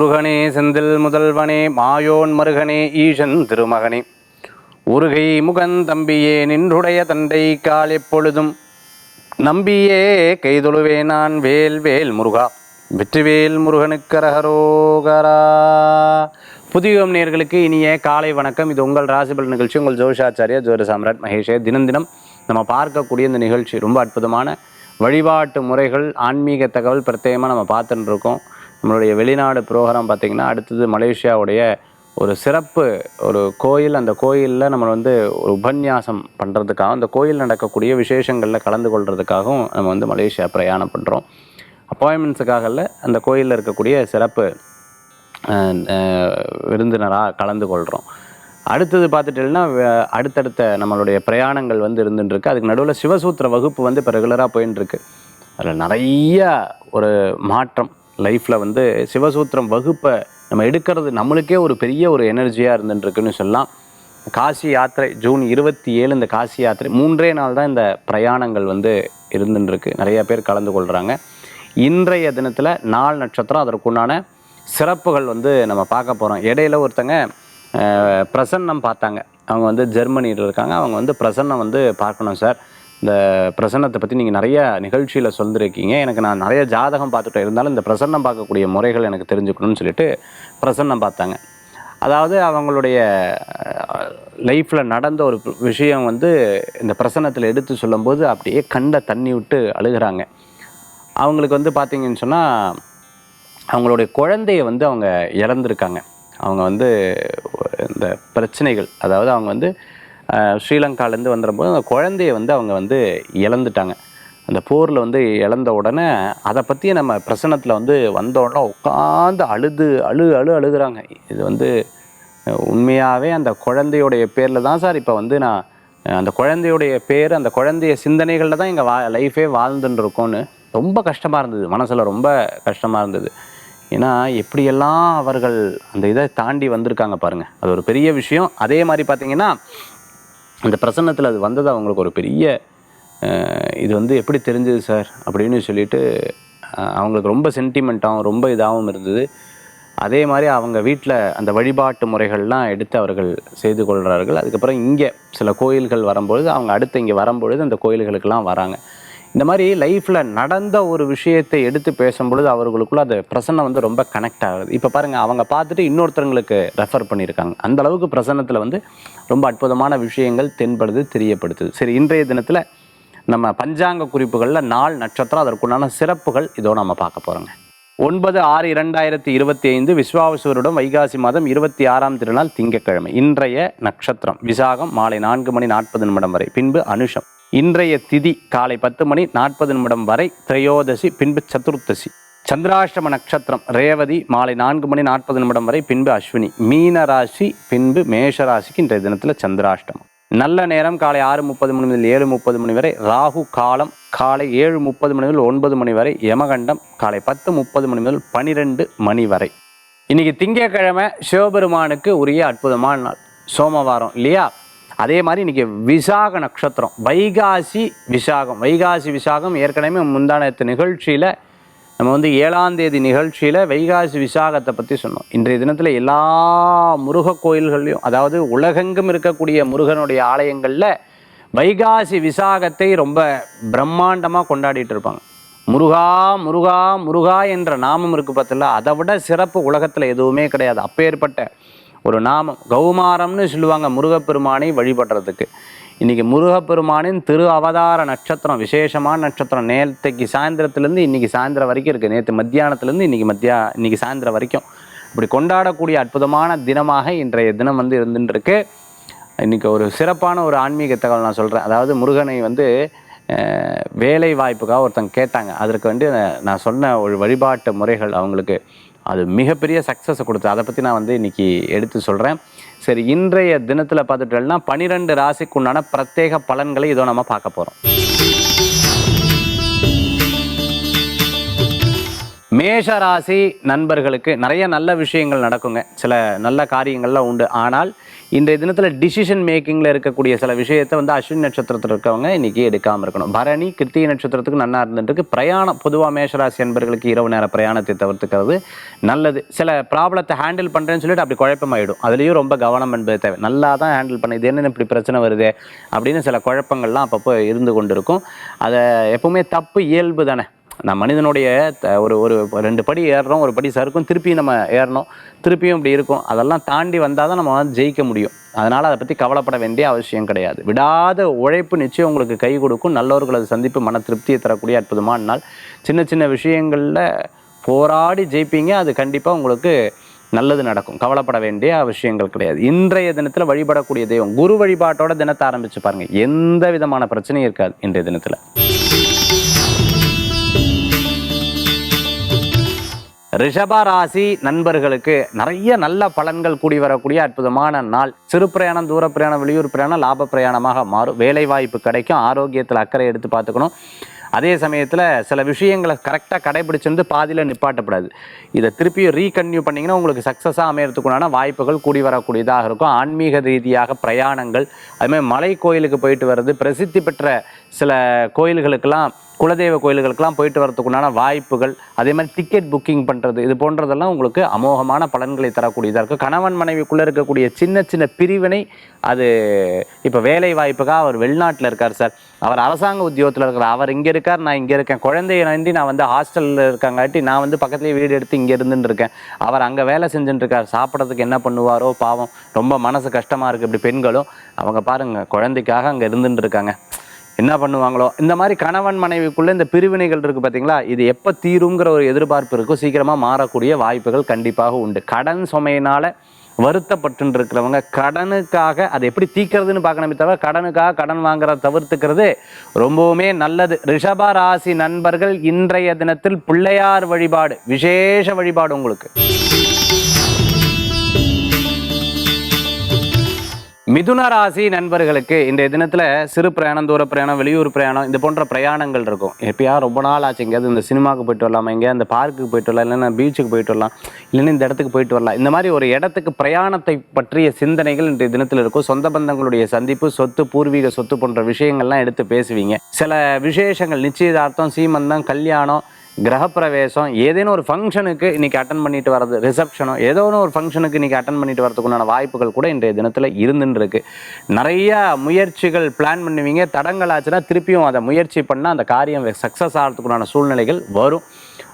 முருகனே செந்தில் முதல்வனே மாயோன் மருகனே ஈசன் திருமகனே. உருகை முகன் தம்பியே நின்றுடைய தண்டை கால் எப்பொழுதும்? நம்பியே கைதொழுவே நான் வேல் வேல் முருகா. வெற்றிவேல் முருகனுக்கரகரோகரா புதியோம் நேர்களுக்கு இனிய காலை வணக்கம். இது உங்கள் ராசிபல் நிகழ்ச்சி. உங்கள் ஜோஷாச்சாரியா ஜோர சாம்ராட் மகேஷே. தினம் தினம் நம்ம பார்க்கக்கூடிய இந்த நிகழ்ச்சி ரொம்ப அற்புதமான வழிபாட்டு முறைகள் ஆன்மீக தகவல் பிரத்யேகமாக நம்ம பார்த்துட்டு இருக்கோம் நம்மளுடைய வெளிநாடு ப்ரோக்ராம் பார்த்திங்கன்னா அடுத்தது மலேசியாவுடைய ஒரு சிறப்பு ஒரு கோயில் அந்த கோயிலில் நம்ம வந்து ஒரு உபன்யாசம் பண்ணுறதுக்காகவும் அந்த கோயில் நடக்கக்கூடிய விசேஷங்களில் கலந்து கொள்கிறதுக்காகவும் நம்ம வந்து மலேசியா பிரயாணம் பண்ணுறோம் அப்பாயின்மெண்ட்ஸுக்காகல அந்த கோயிலில் இருக்கக்கூடிய சிறப்பு விருந்தினராக கலந்து கொள்கிறோம் அடுத்தது பார்த்துட்டீங்கன்னா அடுத்தடுத்த நம்மளுடைய பிரயாணங்கள் வந்து இருந்துட்டுருக்கு. அதுக்கு நடுவில் சிவசூத்திர வகுப்பு வந்து இப்போ ரெகுலராக போயின்னு இருக்கு அதில் நிறைய ஒரு மாற்றம். லைஃப்பில் வந்து சிவசூத்திரம் வகுப்பை நம்ம எடுக்கிறது நம்மளுக்கே ஒரு பெரிய ஒரு எனர்ஜியாக இருந்துட்டுருக்குன்னு சொல்லலாம். காசி யாத்திரை ஜூன் இருபத்தி ஏழு இந்த காசி யாத்திரை மூன்றே நாள் தான் இந்த பிரயாணங்கள் வந்து இருந்துட்டுருக்கு. நிறைய பேர் கலந்து கொள்கிறாங்க இன்றைய தினத்தில் நாள் நட்சத்திரம் அதற்குண்டான சிறப்புகள் வந்து நம்ம பார்க்க போகிறோம் இடையில ஒருத்தங்க பிரசன்னம் பார்த்தாங்க. அவங்க வந்து ஜெர்மனியில் இருக்காங்க. அவங்க வந்து பிரசன்னம் வந்து பார்க்கணும் சார். இந்த பிரசன்னத்தை பற்றி நீங்கள் நிறைய நிகழ்ச்சியில் சொல்லிருக்கீங்க. எனக்கு நான் நிறைய ஜாதகம் பார்த்துட்டு இருந்தாலும் இந்த பிரசன்னம் பார்க்கக்கூடிய முறைகள் எனக்கு தெரிஞ்சுக்கணும்னு சொல்லிட்டு பிரசன்னம் பார்த்தாங்க. அதாவது அவங்களுடைய லைஃப்பில் நடந்த ஒரு விஷயம் வந்து இந்த பிரசன்னத்தில் எடுத்து சொல்லும்போது அப்படியே கண்ட தண்ணி விட்டு அழுகிறாங்க. அவங்களுக்கு வந்து பார்த்திங்கன்னு சொன்னால் அவங்களுடைய குழந்தைய வந்து அவங்க இழந்திருக்காங்க. அவங்க வந்து இந்த பிரச்சனைகள் அதாவது அவங்க வந்து ஸ்ரீலங்காலேருந்து வந்துடும்போது அந்த குழந்தைய வந்து அவங்க வந்து இழந்துட்டாங்க. அந்த போரில் வந்து இழந்த உடனே அதை பற்றி நம்ம பிரசனத்தில் வந்து வந்த உடனே உட்காந்து அழுது அழு அழு அழுகிறாங்க. இது வந்து உண்மையாகவே அந்த குழந்தையுடைய பேரில் தான் சார் இப்போ வந்து நான் அந்த குழந்தையுடைய பேர் அந்த குழந்தைய சிந்தனைகளில் தான் எங்கள் வா லைஃபே வாழ்ந்துன்னு இருக்கோன்னு ரொம்ப கஷ்டமாக இருந்தது. மனசில் ரொம்ப கஷ்டமாக இருந்தது. ஏன்னா எப்படியெல்லாம் அவர்கள் அந்த இதை தாண்டி வந்திருக்காங்க பாருங்கள் அது ஒரு பெரிய விஷயம். அதே மாதிரி பார்த்திங்கன்னா அந்த பிரசன்னத்தில் அது வந்தது அவங்களுக்கு ஒரு பெரிய இது வந்து எப்படி தெரிஞ்சது சார்? அப்படின்னு சொல்லிட்டு அவங்களுக்கு ரொம்ப சென்டிமெண்ட்டாகவும் ரொம்ப இதாகவும் இருந்தது. அதே மாதிரி அவங்க வீட்டில் அந்த வழிபாட்டு முறைகள்லாம் எடுத்து அவர்கள் செய்து கொள்கிறார்கள். அதுக்கப்புறம் இங்கே சில கோயில்கள் வரும்பொழுது அவங்க அடுத்து இங்கே வரும்பொழுது அந்த கோயில்களுக்கெல்லாம் வராங்க. இந்த மாதிரி லைஃப்பில் நடந்த ஒரு விஷயத்தை எடுத்து பேசும்பொழுது அவர்களுக்குள்ள அது பிரசன்னம் வந்து ரொம்ப கனெக்ட் ஆகுது. இப்போ பாருங்கள் அவங்க பார்த்துட்டு இன்னொருத்தவங்களுக்கு ரெஃபர் பண்ணியிருக்காங்க அந்த அளவுக்கு பிரசன்னத்தில் வந்து ரொம்ப அற்புதமான விஷயங்கள் தென்படுது தெரியப்படுத்துது. சரி இன்றைய தினத்தில் நம்ம பஞ்சாங்க குறிப்புகளில் நாள் நட்சத்திரம் அதற்குண்டான சிறப்புகள் இதோ நம்ம பார்க்க போகிறோங்க ஒன்பது ஆறு இரண்டாயிரத்தி இருபத்தி ஐந்து விஸ்வாவசுவருடன் வைகாசி மாதம் இருபத்தி ஆறாம் திருநாள் திங்கக்கிழமை இன்றைய நட்சத்திரம் விசாகம் மாலை நான்கு மணி நாற்பது நிமிடம் வரை. பின்பு அனுஷம். இன்றைய திதி காலை பத்து மணி நாற்பது நிமிடம் வரை திரையோதசி பின்பு சதுர்த்தசி. சந்திராஷ்டம நட்சத்திரம் ரேவதி மாலை நான்கு மணி நாற்பது நிமிடம் வரை பின்பு அஸ்வினி. மீன ராசி பின்பு மேஷ ராசிக்கு இன்றைய தினத்தில் சந்திராஷ்டமம். நல்ல நேரம் காலை ஆறு முப்பது மணி முதல் ஏழு முப்பது மணி வரை ராகு காலம் காலை ஏழு முப்பது மணி முதல் ஒன்பது மணி வரை யமகண்டம் காலை பத்து முப்பது மணி முதல் பனிரெண்டு மணி வரை. இன்னைக்கு திங்கட்கிழமை சிவபெருமானுக்கு உரிய அற்புதமான நாள். சோமவாரம் இல்லையா? அதே மாதிரி இன்னைக்கு விசாக நட்சத்திரம் வைகாசி விசாகம். வைகாசி விசாகம் ஏற்கனவே முந்தானத்து நிகழ்ச்சியில் நம்ம வந்து ஏழாம் தேதி நிகழ்ச்சியில் வைகாசி விசாகத்தை பற்றி சொன்னோம். இன்றைய தினத்தில் எல்லா முருக கோயில்கள்லையும் அதாவது உலகெங்கும் இருக்கக்கூடிய முருகனுடைய ஆலயங்களில் வைகாசி விசாகத்தை ரொம்ப பிரம்மாண்டமாக கொண்டாடிட்டு இருப்பாங்க. முருகா முருகா முருகா என்ற நாமம் இருக்குது பார்த்தல அதை விட சிறப்பு உலகத்தில் எதுவுமே கிடையாது. அப்பேற்பட்ட ஒரு நாமம் கௌமாரம்னு சொல்லுவாங்க முருகப்பெருமானை வழிபடுறதுக்கு. இன்றைக்கி முருகப்பெருமானின் திரு அவதார நட்சத்திரம் விசேஷமான நட்சத்திரம். நேற்றுக்கு சாயந்தரத்துலேருந்து இன்னைக்கு சாயந்தரம் வரைக்கும் இருக்குது நேற்று மத்தியானத்துலேருந்து இன்னைக்கு மத்தியா இன்னைக்கு சாயந்தரம் வரைக்கும். இப்படி கொண்டாடக்கூடிய அற்புதமான தினமாக இன்றைய தினம் வந்து இருந்துட்டுருக்கு. இன்றைக்கி ஒரு சிறப்பான ஒரு ஆன்மீக தகவல் நான் சொல்கிறேன் அதாவது முருகனை வந்து வேலை வாய்ப்புக்காக ஒருத்தங்க கேட்டாங்க. அதற்கு வந்து நான் சொன்ன ஒரு வழிபாட்டு முறைகள் அவங்களுக்கு அது மிகப்பெரிய சக்ஸஸை கொடுத்து அதை பற்றி நான் வந்து இன்னைக்கு எடுத்து சொல்கிறேன் சரி இன்றைய தினத்தில் பார்த்துட்டோம்னா பனிரெண்டு ராசிக்கு உண்டான பிரத்யேக பலன்களை இதோ நம்ம பார்க்க போகிறோம் மேஷ ராசி நண்பர்களுக்கு நிறைய நல்ல விஷயங்கள் நடக்குங்க. சில நல்ல காரியங்கள்லாம் உண்டு. ஆனால் இன்றைய தினத்தில் டிசிஷன் மேக்கிங்கில் இருக்கக்கூடிய சில விஷயத்தை வந்து அஸ்வின் நட்சத்திரத்தில் இருக்கவங்க இன்றைக்கி எடுக்காமல் இருக்கணும். பரணி கிருத்திகை நட்சத்திரத்துக்கு நல்லா இருந்துட்டுருக்கு. பிரயாணம் பொதுவாக மேஷராசி நண்பர்களுக்கு இரவு நேர பிரயாணத்தை தவிர்த்துக்கிறது நல்லது. சில ப்ராப்ளத்தை ஹேண்டில் பண்ணுறேன்னு சொல்லிட்டு அப்படி குழப்பமாயிடும். அதுலேயும் ரொம்ப கவனம் என்பது தேவை. நல்லா தான் ஹேண்டில் பண்ண இது என்ன இப்படி பிரச்சனை வருது அப்படின்னு சில குழப்பங்கள்லாம் அப்பப்போ இருந்து கொண்டு இருக்கும் அதை எப்பவுமே தப்பு இயல்பு தானே. நான் மனிதனுடைய த- ஒரு ஒரு ரெண்டு படி ஏறுறோம் ஒரு படி சறுக்கும் திருப்பியும் நம்ம ஏறணும் திருப்பியும் இப்படி இருக்கும். அதெல்லாம் தாண்டி வந்தால் தான் நம்ம வந்து ஜெயிக்க முடியும். அதனால் அதை பற்றி கவலைப்பட வேண்டிய அவசியம் கிடையாது. விடாத உழைப்பு நிச்சயம் உங்களுக்கு கை கொடுக்கும். நல்லவர்களது சந்திப்பு மன திருப்தியை தரக்கூடிய அற்புதமான நாள். சின்ன சின்ன விஷயங்களில் போராடி ஜெயிப்பீங்க. அது கண்டிப்பாக உங்களுக்கு நல்லது நடக்கும். கவலைப்பட வேண்டிய விஷயங்கள் கிடையாது. இன்றைய தினத்தில் வழிபடக்கூடிய தெய்வம் குரு வழிபாட்டோட தினத்தை ஆரம்பிச்சு பாருங்க. எந்த விதமான பிரச்சனையும் இருக்காது இன்றைய தினத்தில். ரிஷபராசி நண்பர்களுக்கு நிறைய நல்ல பலன்கள் கூடி வரக்கூடிய அற்புதமான நாள். சிறு பிரயாணம் தூர பிரயாணம் வெளியூர் பிரயாணம் லாப பிரயாணமாக மாறும். வேலை வாய்ப்பு கிடைக்கும். ஆரோக்கியத்தில் அக்கறை எடுத்து பார்த்துக்கணும். அதே சமயத்தில் சில விஷயங்களை கரெக்டாக கடைபிடிச்சிருந்து பாதியில் நிப்பாட்டப்படாது. இதை திருப்பி ரீகன்யூ பண்ணிங்கன்னா உங்களுக்கு சக்ஸஸாக அமையறதுக்குண்டான வாய்ப்புகள் கூடி வரக்கூடியதாக இருக்கும். ஆன்மீக ரீதியாக பிரயாணங்கள் அதுமாதிரி மலை கோயிலுக்கு போயிட்டு வர்றது பிரசித்தி பெற்ற சில கோயில்களுக்கெல்லாம் குலதெய்வ கோயில்களுக்கெல்லாம் போயிட்டு வரத்துக்குண்டான வாய்ப்புகள் அதே மாதிரி டிக்கெட் புக்கிங் பண்ணுறது இது போன்றதெல்லாம் உங்களுக்கு அமோகமான பலன்களை தரக்கூடியதாக இருக்கும் கணவன் மனைவிக்குள்ளே இருக்கக்கூடிய சின்ன சின்ன பிரிவினை அது இப்போ வேலை வாய்ப்புக்காக அவர் வெளிநாட்டில் இருக்கார் சார். அவர் அரசாங்க உத்தியோகத்தில் இருக்கிறார் அவர் இங்கே இருக்கார் நான் இங்கே இருக்கேன். குழந்தைய நந்தி நான் வந்து ஹாஸ்டலில் இருக்காங்காட்டி நான் வந்து பக்கத்துலேயே வீடு எடுத்து இங்கே இருந்துட்டு இருக்கேன். அவர் அங்கே வேலை செஞ்சுட்டு இருக்கார். சாப்பிட்றதுக்கு என்ன பண்ணுவாரோ பாவம் ரொம்ப மனசு கஷ்டமாக இருக்குது இப்படி பெண்களும். அவங்க பாருங்க குழந்தைக்காக அங்கே இருந்துட்டு இருக்காங்க. என்ன பண்ணுவாங்களோ? இந்த மாதிரி கணவன் மனைவிக்குள்ள இந்த பிரிவினைகள் இருக்கு பார்த்தீங்களா இது எப்போ தீருங்கிற ஒரு எதிர்பார்ப்பு இருக்கோ. சீக்கிரமாக மாறக்கூடிய வாய்ப்புகள் கண்டிப்பாக உண்டு. கடன் சுமையினால வருத்தப்பட்டு இருக்கிறவங்க கடனுக்காக அதை எப்படி தீக்கிறதுன்னு பார்க்கணுமே தவிர கடனுக்காக கடன் வாங்குறத தவிர்த்துக்கிறது ரொம்பவுமே நல்லது. ரிஷப ராசி நண்பர்கள் இன்றைய தினத்தில் பிள்ளையார் வழிபாடு விசேஷ வழிபாடு உங்களுக்கு. மிதுன ராசி நண்பர்களுக்கு இந்த தினத்தில் சிறு பிரயாணம் தூர பிரயாணம் வெளியூர் பிரயாணம் இது போன்ற பிரயாணங்கள் இருக்கும். எப்பயா ரொம்ப நாள் ஆச்சு எங்கேயாவது இந்த சினிமாவுக்கு போயிட்டு வரலாம் எங்கேயா இந்த பார்க்குக்கு போயிட்டு வரலாம் இல்லைன்னா பீச்சுக்கு போயிட்டு வரலாம் இல்லைன்னா இந்த இடத்துக்கு போயிட்டு வரலாம். இந்த மாதிரி ஒரு இடத்துக்கு பிரயாணத்தை பற்றிய சிந்தனைகள் இன்றைய தினத்தில் இருக்கும். சொந்த பந்தங்களுடைய சந்திப்பு சொத்து பூர்வீக சொத்து போன்ற விஷயங்கள்லாம் எடுத்து பேசுவீங்க. சில விசேஷங்கள் நிச்சயதார்த்தம் சீமந்தம் கல்யாணம் கிரகப்பிரவேசம் ஏதேனும் ஒரு ஃபங்க்ஷனுக்கு இன்றைக்கி அட்டன் பண்ணிட்டு வரது ரிசப்ஷனோ ஏதோ ஒரு ஃபங்க்ஷனுக்கு இன்றைக்கி அட்டன் பண்ணிட்டு வரதுக்குண்டான வாய்ப்புகள் கூட இன்றைய தினத்தில் இருந்துன்னு இருக்கு முயற்சிகள் பிளான் பண்ணுவீங்க தடங்கள் ஆச்சுன்னா திருப்பியும் அதை முயற்சி பண்ணால் அந்த காரியம் சக்ஸஸ் ஆகிறதுக்குண்டான சூழ்நிலைகள் வரும்.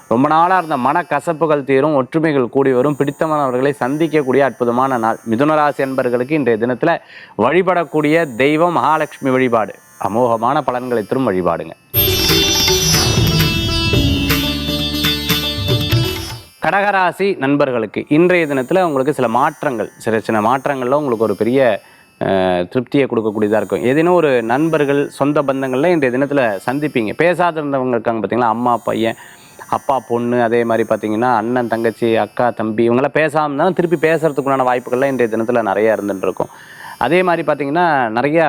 ரொம்ப நாளாக இருந்த மனக்கசப்புகள் தீரும் ஒற்றுமைகள் கூடி வரும். பிடித்தமானவர்களை சந்திக்கக்கூடிய அற்புதமான நாள். மிதுனராசி என்பர்களுக்கு இன்றைய தினத்தில் வழிபடக்கூடிய தெய்வம் மகாலட்சுமி வழிபாடு. அமோகமான பலன்களை தரும் வழிபாடுங்க. கடகராசி நண்பர்களுக்கு இன்றைய தினத்தில் உங்களுக்கு சில மாற்றங்கள் சில சின்ன மாற்றங்களில் உங்களுக்கு ஒரு பெரிய திருப்தியை கொடுக்கக்கூடியதாக இருக்கும். ஏதேனும் ஒரு நண்பர்கள் சொந்த பந்தங்களில் இன்றைய தினத்தில் சந்திப்பீங்க. பேசாத இருந்தவங்க இருக்காங்க பார்த்தீங்களா அம்மா பையன் அப்பா பொண்ணு அதே மாதிரி பார்த்தீங்கன்னா அண்ணன் தங்கச்சி அக்கா தம்பி இவங்களாம் பேசாமல் இருந்தாலும் திருப்பி பேசுகிறதுக்குண்டான வாய்ப்புகள்லாம் இன்றைய தினத்தில் நிறையா இருந்துகிட்டு இருக்கும் அதே மாதிரி பார்த்தீங்கன்னா நிறைய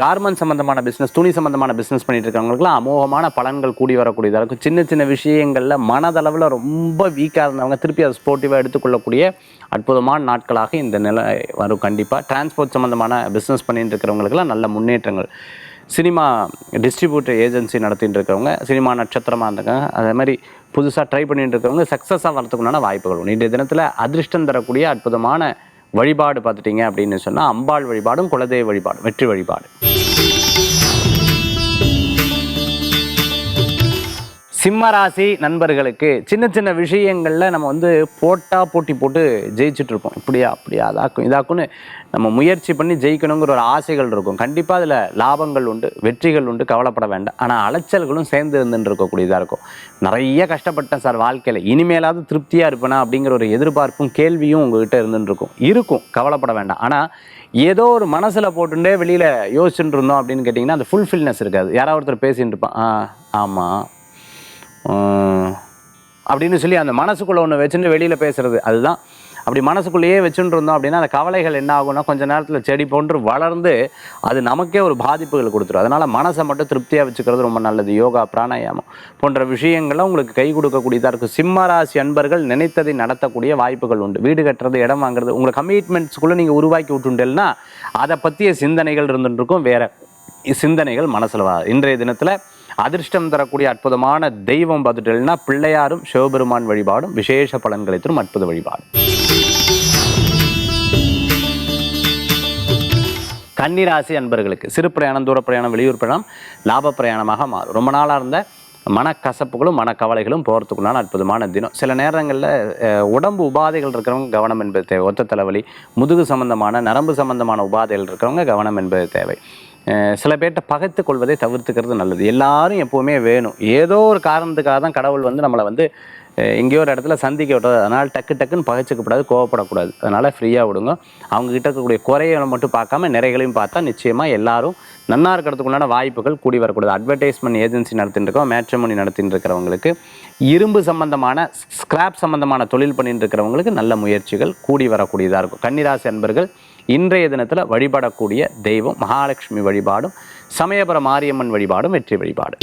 கார்மெண்ட் சம்மந்தமான பிஸ்னஸ் துணி சம்மந்தமான பிஸ்னஸ் பண்ணிட்டு இருக்கவங்களுக்குலாம் அமோகமான பலன்கள் கூடி வரக்கூடியதாக இருக்கும். சின்ன சின்ன விஷயங்களில் மனதளவில் ரொம்ப வீக்காக இருந்தவங்க திருப்பி அதை ஸ்போர்ட்டிவாக எடுத்துக்கொள்ளக்கூடிய அற்புதமான நாட்களாக இந்த நிலை வரும். கண்டிப்பாக டிரான்ஸ்போர்ட் சம்மந்தமான பிஸ்னஸ் பண்ணிட்டு இருக்கிறவங்களுக்குலாம் நல்ல முன்னேற்றங்கள். சினிமா டிஸ்ட்ரிபியூட்டர் ஏஜென்சி நடத்திட்டு இருக்கிறவங்க சினிமா நட்சத்திரமாக இருந்திருக்காங்க அதே மாதிரி புதுசாக ட்ரை பண்ணிட்டு இருக்கிறவங்க சக்ஸஸாக வரதுக்குண்டான வாய்ப்புகள் உண்டு. இன்றைய தினத்தில் அதிர்ஷ்டம் தரக்கூடிய அற்புதமான வழிபாடு பார்த்துட்டீங்க அப்படின்னு சொன்னால் அம்பாள் வழிபாடும் குலதெய்வ வழிபாடும் வெற்றி வழிபாடு. சிம்மராசி நண்பர்களுக்கு சின்ன சின்ன விஷயங்களில் நம்ம வந்து போட்டா போட்டி போட்டு ஜெயிச்சுட்ருப்போம் இப்படியா அப்படியா அதாக்கும் இதாக்குன்னு நம்ம முயற்சி பண்ணி ஜெயிக்கணுங்கிற ஒரு ஆசைகள் இருக்கும். கண்டிப்பாக அதில் லாபங்கள் உண்டு வெற்றிகள் உண்டு கவலைப்பட வேண்டாம். ஆனால் அலைச்சல்களும் சேர்ந்து இருந்துன்னு இருக்கக்கூடியதாக இருக்கும். நிறைய கஷ்டப்பட்டேன் சார் வாழ்க்கையில். இனிமேலாவது திருப்தியாக இருப்பேனா அப்படிங்கிற ஒரு எதிர்பார்ப்பும் கேள்வியும் உங்ககிட்ட இருந்துன்னு இருக்கும். இருக்கும் கவலைப்பட வேண்டாம். ஆனால் ஏதோ ஒரு மனசில் போட்டுட்டே வெளியில் யோசிச்சுட்டு இருந்தோம் அப்படின்னு கேட்டிங்கன்னா அந்த ஃபுல்ஃபில்னஸ் இருக்காது. யாராவது ஒருத்தர் பேசிட்டு இருப்பான் ஆ ஆமாம் அப்படின்னு சொல்லி அந்த மனசுக்குள்ள ஒன்று வச்சுட்டு வெளியில் பேசுறது. அதுதான். அப்படி மனசுக்குள்ளேயே வச்சுட்டு இருந்தோம் அப்படின்னா அந்த கவலைகள் என்ன ஆகும்னா கொஞ்ச நேரத்தில் செடி போன்று வளர்ந்து அது நமக்கே ஒரு பாதிப்புகள் கொடுத்துரும். அதனால் மனசை மட்டும் திருப்தியாக வச்சுக்கிறது ரொம்ப நல்லது. யோகா பிராணாயாமம் போன்ற விஷயங்கள்லாம் உங்களுக்கு கை கொடுக்கக்கூடியதாக இருக்கும். சிம்ம ராசி அன்பர்கள் நினைத்ததை நடத்தக்கூடிய வாய்ப்புகள் உண்டு. வீடு கட்டுறது இடம் வாங்குறது உங்களை கமிட்மெண்ட்ஸ்குள்ளே நீங்கள் உருவாக்கி விட்டுண்டேன்னா அதை பற்றிய சிந்தனைகள் இருந்துட்டு இருக்கும். வேறு சிந்தனைகள் மனசில் வராது. இன்றைய தினத்தில் அதிர்ஷ்டம் தரக்கூடிய அற்புதமான தெய்வம் பார்த்துட்டேன்னா பிள்ளையாரும் சிவபெருமான் வழிபாடும் விசேஷ பலன்களை தரும் அற்புத வழிபாடு கன்னிராசி அன்பர்களுக்கு சிறு பிரயாணம் தூர பிரயாணம் வெளியூர் பிரயாணம் லாப பிரயாணமாக மாறும். ரொம்ப நாளாக இருந்த மனக்கசப்புகளும் மனக்கவலைகளும் போகிறதுக்குள்ளான அற்புதமான தினம். சில நேரங்களில் உடம்பு உபாதைகள் இருக்கிறவங்க கவனம் என்பது தேவை. ஒத்த தலைவலி முதுகு சம்பந்தமான நரம்பு சம்பந்தமான உபாதைகள் இருக்கிறவங்க கவனம் என்பது தேவை. சில பேர்கிட்ட பகைத்து கொள்வதை தவிர்த்துக்கிறது நல்லது. எல்லாரும் எப்போவுமே வேணும். ஏதோ ஒரு காரணத்துக்காக தான் கடவுள் வந்து நம்மளை வந்து எங்கேயோ ஒரு இடத்துல சந்திக்க விட்டது அதனால் டக்கு டக்குன்னு பகைச்சிக்கக்கூடாது கோவப்படக்கூடாது. அதனால் ஃப்ரீயாக விடுங்க. அவங்கக்கிட்ட இருக்கக்கூடிய குறையை மட்டும் பார்க்காம நிறைகளையும் பார்த்தா நிச்சயமாக எல்லாரும் நன்னா இருக்கிறதுக்குள்ளான வாய்ப்புகள் கூடி வரக்கூடாது. அட்வர்டைஸ்மெண்ட் ஏஜென்சி நடத்திட்டு இருக்கோம் மேட்ரிமோனி நடத்திட்டு இருக்கிறவங்களுக்கு. இரும்பு சம்பந்தமான ஸ்கிராப் சம்பந்தமான தொழில் பண்ணிட்டு இருக்கிறவங்களுக்கு நல்ல முயற்சிகள் கூடி வரக்கூடியதாக இருக்கும். கன்னிராசி அன்பர்கள் இன்றைய தினத்தில் வழிபடக்கூடிய தெய்வம் மகாலட்சுமி வழிபாடும் சமயபுர மாரியம்மன் வழிபாடும் வெற்றி வழிபாடு.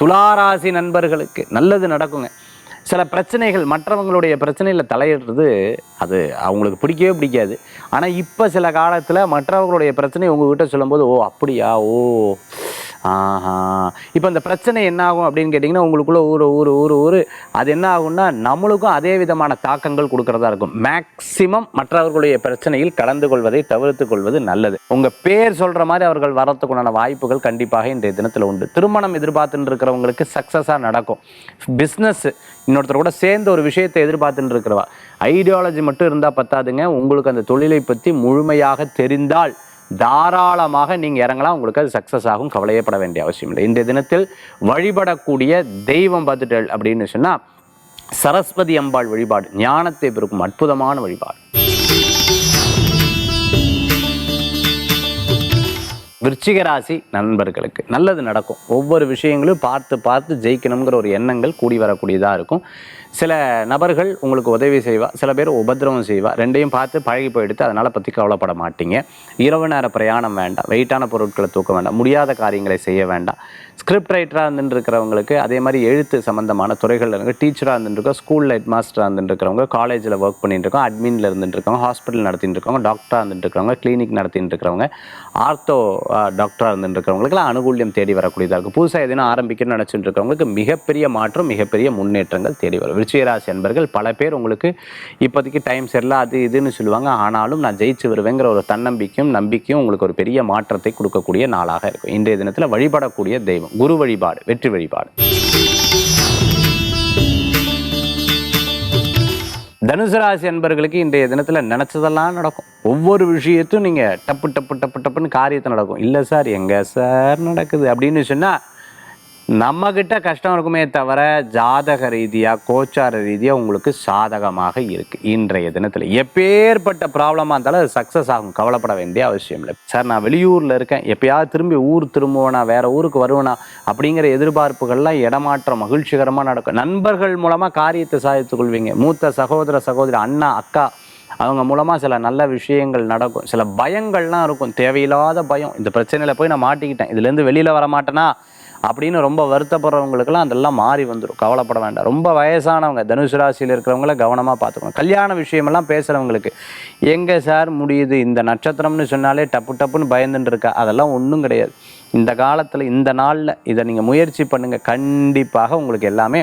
துளாராசி நண்பர்களுக்கு நல்லது நடக்குங்க. சில பிரச்சனைகள் மற்றவங்களுடைய பிரச்சனையில் தலையிடுறது அது அவங்களுக்கு பிடிக்கவே பிடிக்காது. ஆனால் இப்போ சில காலத்தில் மற்றவங்களுடைய பிரச்சனை உங்ககிட்ட சொல்லும்போது ஓ அப்படியா? ஓ ஆஹா. இப்போ இந்த பிரச்சனை என்ன ஆகும் அப்படின்னு கேட்டிங்கன்னா உங்களுக்குள்ளே ஊர் ஊர் ஊர் ஊர் அது என்ன ஆகும்னா நம்மளுக்கும் அதே விதமான தாக்கங்கள் கொடுக்குறதா இருக்கும். மேக்சிமம் மற்றவர்களுடைய பிரச்சனையில் கலந்து கொள்வதை தவிர்த்து கொள்வது நல்லது. உங்கள் பேர் சொல்கிற மாதிரி அவர்கள் வரத்துக்குண்டான வாய்ப்புகள் கண்டிப்பாக இன்றைய தினத்தில் உண்டு. திருமணம் எதிர்பார்த்துட்டு இருக்கிறவங்களுக்கு சக்ஸஸாக நடக்கும். பிஸ்னஸ் இன்னொருத்தர் கூட சேர்ந்து ஒரு விஷயத்தை எதிர்பார்த்துட்டு இருக்கிறவா. ஐடியாலஜி மட்டும் இருந்தால் பத்தாதுங்க. உங்களுக்கு அந்த தொழிலை பற்றி முழுமையாக தெரிந்தால் தாராளமாக நீங்கள் இறங்கலாம். உங்களுக்கு அது சக்ஸஸ் ஆகும். கவலையப்பட வேண்டிய அவசியம் இல்லை. இன்றைய தினத்தில் வழிபடக்கூடிய தெய்வம் பார்த்துட்டல் அப்படின்னு சொன்னால் சரஸ்வதி அம்பாள் வழிபாடு ஞானத்தை பெருக்கும் அற்புதமான வழிபாடு. விருச்சிக ராசி நண்பர்களுக்கு நல்லது நடக்கும். ஒவ்வொரு விஷயங்களும் பார்த்து பார்த்து ஜெயிக்கணுங்கிற ஒரு எண்ணங்கள் கூடி வரக்கூடியதாக இருக்கும். சில நபர்கள் உங்களுக்கு உதவி செய்வா சில பேர் உபதிரவம் செய்வா ரெண்டையும் பார்த்து பழகி போயிடுத்து அதனால் பற்றி கவலைப்பட மாட்டீங்க. இரவு நேர பிரயாணம் வேண்டாம் வெயிட்டான பொருட்களை தூக்க வேண்டாம் முடியாத காரியங்களை செய்ய வேண்டாம். ஸ்கிரிப்ட் ரைட்டராக இருந்துட்டு இருக்கிறவங்களுக்கு அதே மாதிரி எழுத்து சம்மந்தமான துறைகளில் இருக்கு டீச்சராக இருந்துருக்கோம் ஸ்கூலில் ஸ்கூல் ஹெட் மாஸ்டராக இருந்துருக்கிறவங்க காலேஜில் ஒர்க் பண்ணிட்டு இருக்கோம் அட்மினில் இருந்துட்டு ஹாஸ்பிட்டல் நடத்திட்டு இருக்கவங்க டாக்டராக இருந்துட்டு இருக்கிறவங்க கிளினிக் நடத்திட்டு இருக்கிறவங்க ஆர்த்தோ டாக்டராக இருந்துட்டு இருக்கிறவங்களுக்குலாம் அனுகூல்யம் தேடி வரக்கூடியதாக இருக்கும். புதுசாக எதுனா ஆரம்பிக்கணும்னு நினச்சிட்டு இருக்கிறவங்களுக்கு மிகப்பெரிய மாற்றம் மிகப்பெரிய முன்னேற்றங்கள் தேடி வரும். விருச்சிகராசி என்பர்கள் பல பேர் உங்களுக்கு இப்போதைக்கு டைம் சரியில்லை அது இதுன்னு சொல்லுவாங்க. ஆனாலும் நான் ஜெயிச்சு வருவேங்கிற ஒரு தன்னம்பிக்கையும் நம்பிக்கையும் உங்களுக்கு ஒரு பெரிய மாற்றத்தை கொடுக்கக்கூடிய நாளாக இருக்கும். இன்றைய தினத்தில் வழிபடக்கூடிய தெய்வம் குரு வழிபாடு வெற்றி வழிபாடு. தனுசு ராசி அன்பர்களுக்கு இன்றைய தினத்தில் நினச்சதெல்லாம் நடக்கும். ஒவ்வொரு விஷயத்தையும் நீங்கள் டப்பு டப்பு டப்பு டப்புன்னு காரியத்தை நடக்கும். இல்லை சார் எங்கே சார் நடக்குது அப்படின்னு சொன்னால் நம்மக்கிட்ட கஷ்டம் இருக்குமே தவிர ஜாதக ரீதியாக கோச்சார ரீதியாக உங்களுக்கு சாதகமாக இருக்குது இன்றைய தினத்தில். எப்பேற்பட்ட ப்ராப்ளமாக இருந்தாலும் அது சக்ஸஸ் ஆகும். கவலைப்பட வேண்டிய அவசியம் இல்லை. சார் நான் வெளியூரில் இருக்கேன். எப்பயாவது திரும்பி ஊர் திரும்புவேனா வேறு ஊருக்கு வருவேனா அப்படிங்கிற எதிர்பார்ப்புகள்லாம் இடமாற்றம் மகிழ்ச்சிகரமாக நடக்கும். நண்பர்கள் மூலமாக காரியத்தை சாதித்துக் கொள்வீங்க. மூத்த சகோதர சகோதரி அண்ணா அக்கா அவங்க மூலமாக சில நல்ல விஷயங்கள் நடக்கும். சில பயங்கள்லாம் இருக்கும். தேவையில்லாத பயம். இந்த பிரச்சனையில் போய் நான் மாட்டிக்கிட்டேன். இதுலேருந்து வெளியில் வர மாட்டேனா? அப்படின்னு ரொம்ப வருத்தப்படுறவங்களுக்கெல்லாம் அதெல்லாம் மாறி வந்துடும் கவலைப்பட வேண்டாம். ரொம்ப வயசானவங்க தனுசு ராசியில் இருக்கிறவங்கள கவனமாக பார்த்துக்கணும். கல்யாண விஷயமெல்லாம் பேசுகிறவங்களுக்கு எங்கே சார் முடியுது இந்த நட்சத்திரம்னு சொன்னாலே டப்பு டப்புன்னு பயந்துட்டு இருக்கா? அதெல்லாம் ஒன்றும் கிடையாது. இந்த காலத்தில் இந்த நாளில் இதை நீங்கள் முயற்சி பண்ணுங்கள் கண்டிப்பாக உங்களுக்கு எல்லாமே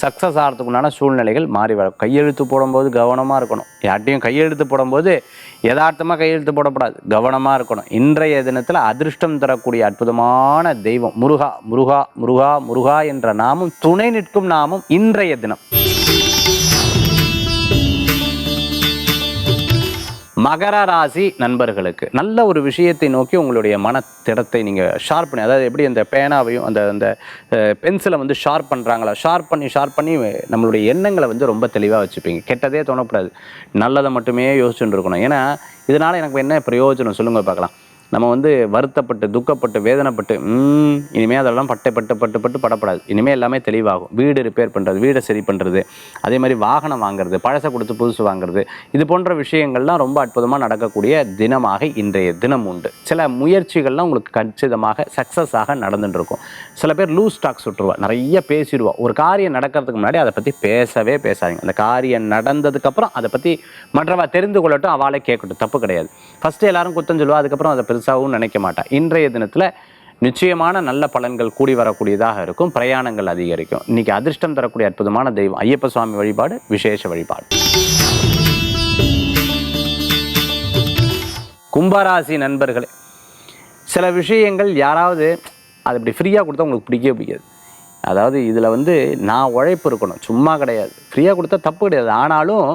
சக்ஸஸ் ஆகிறதுக்குண்டான சூழ்நிலைகள் மாறி வரும். கையெழுத்து போடும்போது கவனமாக இருக்கணும். யார்ட்டையும் கையெழுத்து போடும்போது யதார்த்தமாக கையெழுத்து போடக்கூடாது கவனமாக இருக்கணும். இன்றைய தினத்தில் அதிர்ஷ்டம் தரக்கூடிய அற்புதமான தெய்வம் முருகா முருகா முருகா முருகா என்ற நாமும் துணை நிற்கும் நாமும் இன்றைய தினம். மகர ராசி நண்பர்களுக்கு நல்ல ஒரு விஷயத்தை நோக்கி உங்களுடைய மனத்திடத்தை நீங்கள் ஷார்ப் பண்ணி அதாவது எப்படி அந்த பேனாவையும் அந்த அந்த பென்சிலை வந்து ஷார்ப் பண்ணுறாங்களா ஷார்ப் பண்ணி ஷார்ப் பண்ணி நம்மளுடைய எண்ணங்களை வந்து ரொம்ப தெளிவாக வச்சுப்பீங்க. கெட்டதே தோணக்கூடாது. நல்லதை மட்டுமே யோசிச்சுட்டு இருக்கணும். ஏன்னா இதனால் எனக்கு என்ன பிரயோஜனம்? சொல்லுங்கள் பார்க்கலாம். நம்ம வந்து வருத்தப்பட்டு துக்கப்பட்டு வேதனைப்பட்டு இனிமேல் இனிமே அதெல்லாம் பட்டை பட்டு பட்டு பட்டு படப்படாது. இனிமேல் எல்லாமே தெளிவாகும். வீடு ரிப்பேர் பண்ணுறது வீடை சரி பண்ணுறது அதே மாதிரி வாகனம் வாங்குறது பழசை கொடுத்து புதுசு வாங்குறது இது போன்ற விஷயங்கள்லாம் ரொம்ப அற்புதமாக நடக்கக்கூடிய தினமாக இன்றைய தினம் உண்டு. சில முயற்சிகள்லாம் உங்களுக்கு கச்சிதமாக சக்ஸஸ் ஆக சில பேர் லூஸ் ஸ்டாக் சுட்டுருவா நிறைய பேசிடுவா. ஒரு காரியம் நடக்கிறதுக்கு முன்னாடி அதை பற்றி பேசவே பேசாதீங்க. அந்த காரியம் நடந்ததுக்கப்புறம் அதை பற்றி மற்றவா தெரிந்து கொள்ளட்டும் அவளை கேட்கட்டும். தப்பு கிடையாது. ஃபஸ்ட்டு எல்லாரும் குத்தம் சொல்லுவா அதுக்கப்புறம் அதை பெருசாகவும் நினைக்க மாட்டேன் இன்றைய தினத்தில் நிச்சயமான நல்ல பலன்கள் கூடி வரக்கூடியதாக இருக்கும். பிரயாணங்கள் அதிகரிக்கும். இன்னைக்கு அதிர்ஷ்டம் தரக்கூடிய அற்புதமான தெய்வம் ஐயப்ப சுவாமி வழிபாடு விசேஷ வழிபாடு. கும்பராசி நண்பர்களே சில விஷயங்கள் யாராவது அது இப்படி ஃப்ரீயாக கொடுத்தா உங்களுக்கு பிடிக்கவே பிடிக்காது. அதாவது இதில் வந்து நான் உழைப்பு இருக்கணும். சும்மா கிடையாது. ஃப்ரீயாக கொடுத்தா தப்பு கிடையாது. ஆனாலும்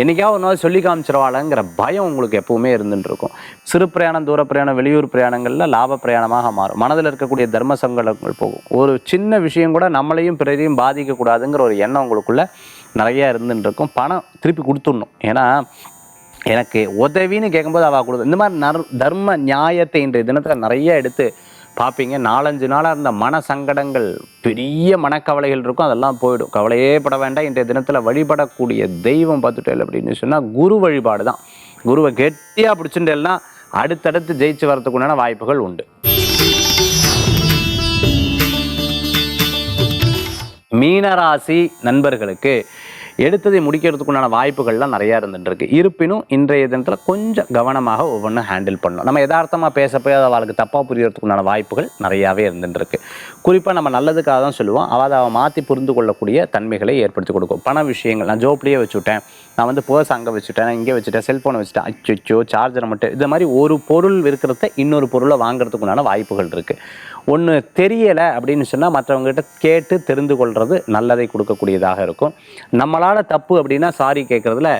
என்றைக்காவது ஒரு நாள் சொல்லி காமிச்சிருவாளங்கிற பயம் உங்களுக்கு எப்பவுமே இருந்துட்டு இருக்கும். சிறு பிரயாணம் தூர பிரயாணம் வெளியூர் பிரயாணங்களில் லாப பிரயாணமாக மாறும். மனதில் இருக்கக்கூடிய தர்ம சங்கடங்கள் போகும். ஒரு சின்ன விஷயம் கூட நம்மளையும் பிறரையும் பாதிக்கக்கூடாதுங்கிற ஒரு எண்ணம் உங்களுக்குள்ளே நிறையா இருந்துட்டு இருக்கும். பணம் திருப்பி கொடுத்துடணும். ஏன்னா எனக்கு உதவின்னு கேட்கும்போது அவள் கொடுத்து இந்த மாதிரி நர் தர்ம நியாயத்தை இன்றைய தினத்தில் நிறைய எடுத்து பார்ப்பீங்க நாலஞ்சு நாளாக இருந்த மன சங்கடங்கள் பெரிய மனக்கவலைகள் இருக்கும். அதெல்லாம் போயிடும். கவலையே பட வேண்டாம். இன்றைய தினத்தில் வழிபடக்கூடிய தெய்வம் பார்த்துட்டேன் அப்படின்னு சொன்னால் குரு வழிபாடு தான் குருவை கெட்டியாக பிடிச்சிட்டேன்னா அடுத்தடுத்து ஜெயிச்சு வரத்துக்குண்டான வாய்ப்புகள் உண்டு. மீனராசி நண்பர்களுக்கு எடுத்ததை முடிக்கிறதுக்குண்டான வாய்ப்புகள்லாம் நிறையா இருந்துருக்கு இருப்பினும் இன்றைய தினத்தில் கொஞ்சம் கவனமாக ஒவ்வொன்றும் ஹேண்டில் பண்ணணும். நம்ம யதார்த்தமாக பேச போய் அது அவளுக்கு தப்பாக புரியறதுக்குண்டான வாய்ப்புகள் நிறையாவே இருந்துட்டுருக்கு. குறிப்பாக நம்ம நல்லதுக்காக தான் சொல்லுவோம். அவள் அதை அவள் மாற்றி புரிந்து கொள்ளக்கூடிய தன்மைகளை ஏற்படுத்தி கொடுக்கும். பண விஷயங்கள் நான் ஜோப்லேயே வச்சுவிட்டேன் நான் வந்து பர்ஸ் அங்கே வச்சுட்டேன் நான் இங்கே வச்சுட்டேன் செல்ஃபோனை வச்சுட்டேன். அச்சோ சார்ஜரை மட்டும். இது மாதிரி ஒரு பொருள் இருக்கிறத இன்னொரு பொருளை வாங்குறதுக்குண்டான வாய்ப்புகள் இருக்குது ஒன்று தெரியலை அப்படின்னு சொன்னால் மற்றவங்ககிட்ட கேட்டு தெரிந்து கொள்வது நல்லதை கொடுக்கக்கூடியதாக இருக்கும். நம்மளால் தப்பு அப்படின்னா சாரி கேட்குறதுல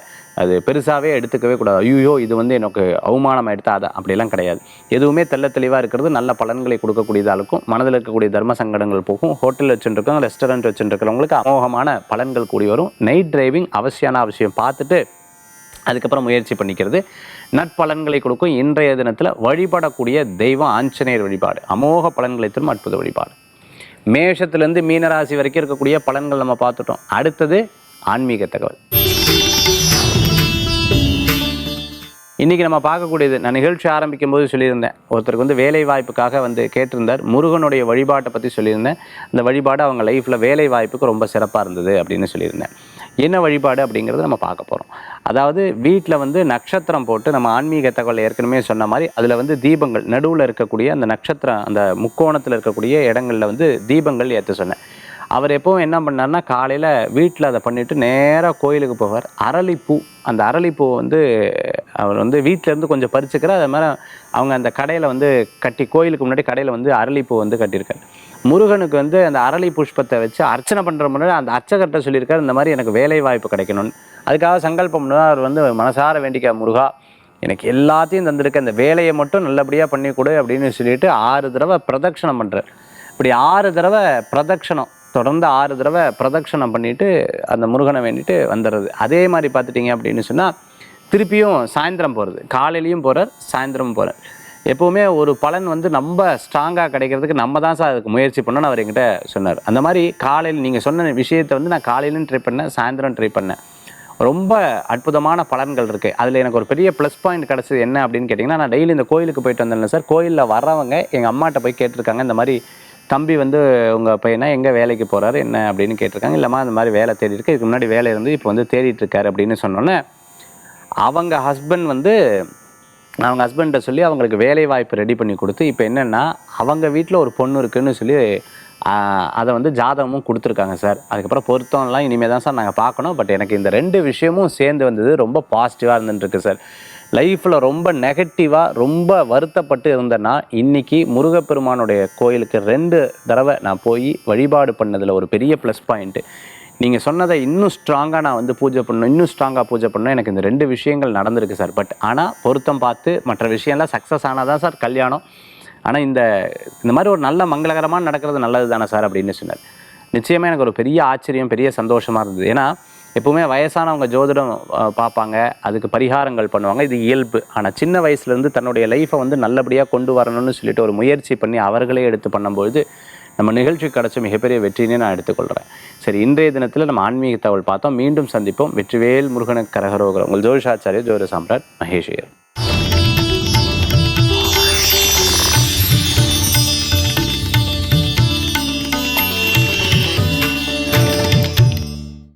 அது பெருசாகவே எடுத்துக்கவே கூடாது. ஐயோ இது வந்து எனக்கு அவமானம் எடுத்தாத அப்படிலாம் கிடையாது. எதுவுமே தெள்ள தெளிவாக இருக்கிறது நல்ல பலன்களை கொடுக்கக்கூடியதாக இருக்கும். மனதில் இருக்கக்கூடிய தர்ம சங்கடங்கள் போகும். ஹோட்டல் வச்சுருக்கோம் ரெஸ்டாரண்ட் வச்சுருக்கிறவங்களுக்கு அமோகமான பலன்கள் கூடி வரும். நைட் டிரைவிங் அவசியமான அவசியம் பார்த்துட்டு அதுக்கப்புறம் முயற்சி பண்ணிக்கிறது. நட்பலன்களை கொடுக்கும் இன்றைய தினத்தில் வழிபடக்கூடிய தெய்வம் ஆஞ்சநேயர் வழிபாடு அமோக பலன்களை தரும் அற்புத வழிபாடு. மேஷத்துலேருந்து மீனராசி வரைக்கும் இருக்கக்கூடிய பலன்கள் நம்ம பார்த்துட்டோம். அடுத்தது ஆன்மீக தகவல். இன்றைக்கி நம்ம பார்க்கக்கூடியது நான் நிகழ்ச்சி ஆரம்பிக்கும் போது சொல்லியிருந்தேன். ஒருத்தருக்கு வந்து வேலை வாய்ப்புக்காக வந்து கேட்டிருந்தார். முருகனுடைய வழிபாட்டை பற்றி சொல்லியிருந்தேன். அந்த வழிபாடு அவங்க லைஃப்பில் வேலை வாய்ப்புக்கு ரொம்ப சிறப்பாக இருந்தது அப்படின்னு சொல்லியிருந்தேன். என்ன வழிபாடு அப்படிங்கிறத நம்ம பார்க்க போகிறோம் அதாவது வீட்டில் வந்து நட்சத்திரம் போட்டு நம்ம ஆன்மீக தகவல் ஏற்கனவே சொன்ன மாதிரி அதில் வந்து தீபங்கள் நடுவில் இருக்கக்கூடிய அந்த நட்சத்திரம் அந்த முக்கோணத்தில் இருக்கக்கூடிய இடங்களில் வந்து தீபங்கள் ஏற்ற சொன்னேன். அவர் எப்பவும் என்ன பண்ணார்னா காலையில் வீட்டில் அதை பண்ணிவிட்டு நேராக கோயிலுக்கு போவார். அரளிப்பூ அந்த அரளிப்பூ வந்து அவர் வந்து வீட்டிலேருந்து கொஞ்சம் பறிச்சுக்கிறார். அது மாதிரி அவங்க அந்த கடையில் வந்து கட்டி கோயிலுக்கு முன்னாடி கடையில் வந்து அரளிப்பூ வந்து கட்டியிருக்காரு. முருகனுக்கு வந்து அந்த அரளி புஷ்பத்தை வச்சு அர்ச்சனை பண்ணுற முன்னாடி அந்த அர்ச்சகர்கிட்ட சொல்லியிருக்காரு இந்த மாதிரி எனக்கு வேலை வாய்ப்பு கிடைக்கணும்னு. அதுக்காக சங்கல்பம் அவர் வந்து மனசார வேண்டிக்க முருகா எனக்கு எல்லாத்தையும் தந்திருக்க அந்த வேலையை மட்டும் நல்லபடியாக பண்ணி கொடு அப்படின்னு சொல்லிட்டு ஆறு தடவை பிரதட்சணம் பண்ணுறார் இப்படி ஆறு தடவை பிரதட்சணம் தொடர்ந்து ஆறு தடவை பிரதட்சணம் பண்ணிட்டு அந்த முருகனை வேண்டிட்டு வந்துடுறது. அதே மாதிரி பார்த்துட்டிங்க அப்படின்னு சொன்னால் திருப்பியும் சாயந்தரம் போகிறது காலையிலையும் போகிறார் சாயந்தரமும் போகிறார் எப்போவுமே ஒரு பலன் வந்து ரொம்ப ஸ்ட்ராங்காக கிடைக்கிறதுக்கு நம்ம தான் சார் அதுக்கு முயற்சி பண்ணணும்னு அவர் என்கிட்ட சொன்னார். அந்த மாதிரி காலையில் நீங்கள் சொன்ன விஷயத்தை வந்து நான் காலையிலும் ட்ரை பண்ணேன் சாயந்தரம் ட்ரை பண்ணேன். ரொம்ப அற்புதமான பலன்கள் இருக்குது அதில் எனக்கு ஒரு பெரிய ப்ளஸ் பாயிண்ட் கிடச்சது என்ன அப்படின்னு கேட்டிங்கன்னா நான் டெய்லி இந்த கோயிலுக்கு போயிட்டு வந்தேன் சார் கோயிலில் வர்றவங்க எங்கள் அம்மாட்ட போய் கேட்டிருக்காங்க இந்த மாதிரி தம்பி வந்து உங்கள் பையனா எங்கே வேலைக்கு போகிறாரு என்ன அப்படின்னு கேட்டிருக்காங்க. இல்லைம்மா இந்த மாதிரி வேலை தேடி இருக்கு. இதுக்கு முன்னாடி வேலை இருந்து இப்போ வந்து தேடிட்டு இருக்காரு அப்படின்னு சொன்னோன்னே அவங்க ஹஸ்பண்ட் வந்து அவங்க ஹஸ்பண்ட்டை சொல்லி அவங்களுக்கு வேலை வாய்ப்பு ரெடி பண்ணி கொடுத்து இப்போ என்னென்னா அவங்க வீட்டில் ஒரு பொண்ணு இருக்குன்னு சொல்லி அதை வந்து ஜாதகமும் கொடுத்துருக்காங்க சார். அதுக்கப்புறம் பொருத்தம்லாம் இனிமேல் தான் சார் நாங்கள் பார்க்கணும். பட் எனக்கு இந்த ரெண்டு விஷயமும் சேர்ந்து வந்தது ரொம்ப பாசிட்டிவாக இருந்துட்டுருக்கு சார். லைஃப்பில் ரொம்ப நெகட்டிவாக ரொம்ப வருத்தப்பட்டு இருந்தேன்னா இன்றைக்கி முருகப்பெருமானுடைய கோயிலுக்கு ரெண்டு தடவை நான் போய் வழிபாடு பண்ணதில் ஒரு பெரிய ப்ளஸ் பாயிண்ட்டு நீங்கள் சொன்னதை இன்னும் ஸ்ட்ராங்காக நான் வந்து பூஜை பண்ணணும் இன்னும் ஸ்ட்ராங்காக பூஜை பண்ணணும். எனக்கு இந்த ரெண்டு விஷயங்கள் நடந்திருக்கு சார். பட் ஆனால் பொருத்தம் பார்த்து மற்ற விஷயம்லாம் சக்ஸஸ் ஆனால் தான் சார் கல்யாணம். ஆனால் இந்த இந்த மாதிரி ஒரு நல்ல மங்களகரமாக நடக்கிறது நல்லது தானே சார் அப்படின்னு சொன்னார். நிச்சயமாக எனக்கு ஒரு பெரிய ஆச்சரியம் பெரிய சந்தோஷமாக இருந்தது. ஏன்னா எப்பவுமே வயசானவங்க ஜோதிடம் பார்ப்பாங்க. அதுக்கு பரிகாரங்கள் பண்ணுவாங்க. இது இயல்பு. ஆனால் சின்ன வயசுலேருந்து தன்னுடைய லைஃப்பை வந்து நல்லபடியாக கொண்டு வரணும்னு சொல்லிட்டு ஒரு முயற்சி பண்ணி அவர்களே எடுத்து பண்ணும்பொழுது நம்ம நிகழ்ச்சி கிடைச்ச மிகப்பெரிய வெற்றினே நான் எடுத்துக்கொள்கிறேன் சரி இன்றைய தினத்தில் நம்ம ஆன்மீக தகவல் பார்த்தோம். மீண்டும் சந்திப்போம். வெற்றிவேல் முருகனுக்கு கரகரோகரம் உங்கள் ஜோதிஷாச்சாரிய ஜோதி சாம்ராட் மகேஷ் ஐயர்.